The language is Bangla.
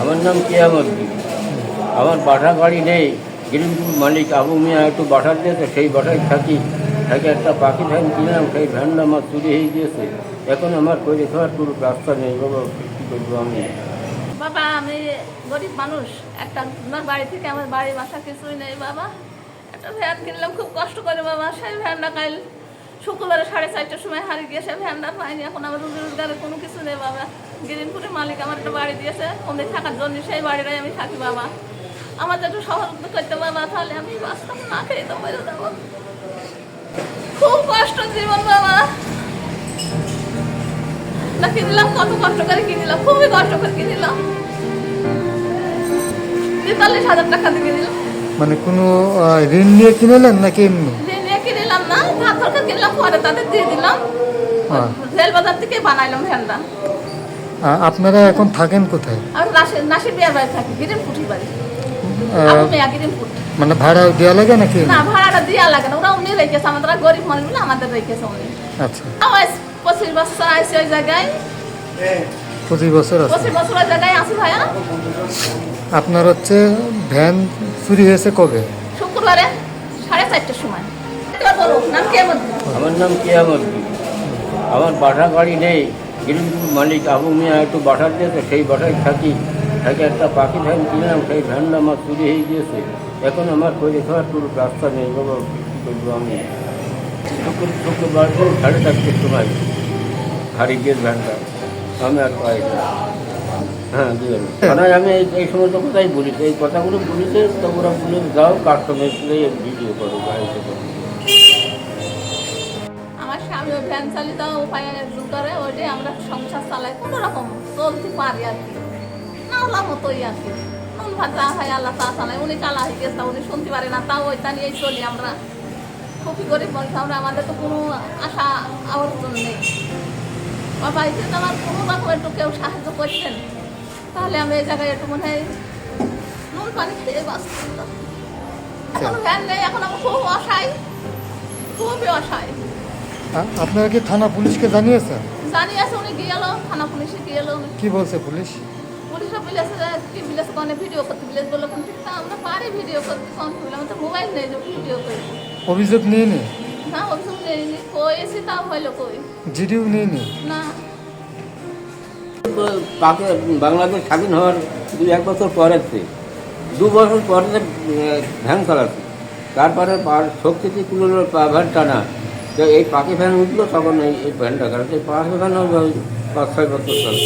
আমার নাম কিয়ামদ্দিন আমার বাসা বাড়ি নেই। গিরিমপুর মালিক আবু মিয়া একটু বাসা দিয়েছে, সেই বাসায় থাকি। থাকি একটা পাখি ভ্যান কিনলাম, সেই ভ্যানটা আমার চুরি হয়ে গিয়েছে। এখন আমার করে খাওয়ার কোনো রাস্তা নেই, বাবা, কী করব আমি? বাবা, আমি গরিব মানুষ। একটা আমার বাড়ি থেকে আমার বাড়ি বাসা কিছুই নেই, বাবা। একটা ভ্যান কিনলাম, খুব কষ্ট করে, বাবা। সেই ভ্যানটা কাল শুক্রবারে সাড়ে চারটার সময় হারিয়ে গিয়ে সেই ভ্যানটা পাইনি, এখন আমার রুজি রোজগারের কোনো কিছু নেই বাবা। গিরিনপুরের মালিক আমার একটা বাড়ি দিয়েছে, ওখানে থাকার জন্য সেই বাড়িটাই আমি থাকি বাবা। আমার একটু সহযোগিতা করতে বাবা তাহলে আমি বাঁচতাম না, খেয়ে তো মেরে দেবো খুব কষ্ট জীবন বাবা। না, কিনলাম, কত কষ্ট করে কিনলাম, খুবই কষ্ট করে কিনলাম। তেতাল্লিশ হাজার টাকা দিয়ে কিনলাম। মানে কোনো ঋণ নিয়ে কিনেলেন নাকি এমনি? না কিনলাম পরে তাদের দিয়ে দিলাম। হ্যাঁ। রেল বাজার থেকে বানাইলাম ভ্যানটা। আপনারা এখন থাকেন কোথায়? আর নাসির বিয়ার বাড়ি থাকি গিরিম ফুটি বাড়ি মানে ভাড়া দেওয়া লাগে নাকি? না ভাড়াটা দিয়া লাগে না ওরা উনি রেখেছে আমাদের গরিব মানুষ বলে আমাদের রেখেছে উনি। আচ্ছা। আমার পঁচিশ বছর আসছে ওই জায়গায়। পঁচিশ বছর আছে। পঁচিশ বছর ওই জায়গায় আসি ভাইয়া। আপনার হচ্ছে ভ্যান চুরি হয়েছে কবে? আমার নাম কিয়ামদ্দিন আমার বাসা বাড়ি নেই গিরিমপুর মালিক আবু মিয়া একটু বাসা দিয়েছে, সেই বাসায় থাকি। থাকি একটা পাখি ভ্যান কিনলাম, সেই ভ্যানটা আমার চুরি হয়ে গিয়েছে। এখন আমার করে খাওয়ার পুরো রাস্তা নেই, বাবা, কী করব আমি? শুক্র শুক্রবার দিন সাড়ে সময় হারিয়ে গিয়ে ভ্যানটা আমি আর পাই না। হ্যাঁ থানায় আমি। এই এই সমস্ত কথাই বলি এই কথাগুলো বলিতে তো ওরা বলে, যাও কাস্টমার ভিডিও করো গাড়িতে করো আমার স্বামী ওই ভ্যান চালিত উপায় করে ওইটাই আমরা সংসার চালাই কোনো রকম চলতে পারি আর কি। নাওলা মতোই আর কি। নুন ভাত যা হয় আল্লাহ তা চালাই উনি কালা হয়ে গেছে উনি শুনতে পারে না তাও ওইটা নিয়েই চলি আমরা। খুবই গরিব মানুষ আমরা আমাদের তো কোনো আশা আবর্তন নেই। বাবা এই জন্য আমার কোনো রকম একটু কেউ সাহায্য করছেন তাহলে আমি এই জায়গায় একটু মনে হয় নুন পানি খেয়ে বাঁচতাম। এখন ভ্যান নেই এখন আমার খুব অসহায় খুবই অসহায়। আপনারা কি থানা পুলিশকে জানিয়েছেন? জানি আছে উনি গিয়েল থানা পুলিশে গিয়েল কি বলছে পুলিশ? পুলিশে বলেছে কি বলেছে কোনে ভিডিও করতে? বলেছে বলল কোন তা আমরা পারি ভিডিও করতে কোন বলে তো মোবাইল নেই যে ভিডিও করি। অভিযোগ নিয়ে নি না অভিযোগ নেই কই এসে তাও হইল কই? জিডিও নিয়ে নি। না পাকে বাংলাদেশ স্বাধীন হওয়ার দু এক বছর পরেতে দু বছর পরে ভ্যান চালাচ্ছি তারপরে পা- শক্তিতে কুলোর ভ্যান টানা। তো এই পাখি ফ্যান উঠল, তখন এই এই ভ্যানটা কারণ এই পাখি ফ্যান পাঁচ ছয় বছর চলে